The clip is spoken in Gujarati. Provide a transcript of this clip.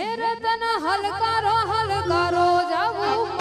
હે રતન હલકારો હલકારો જાવું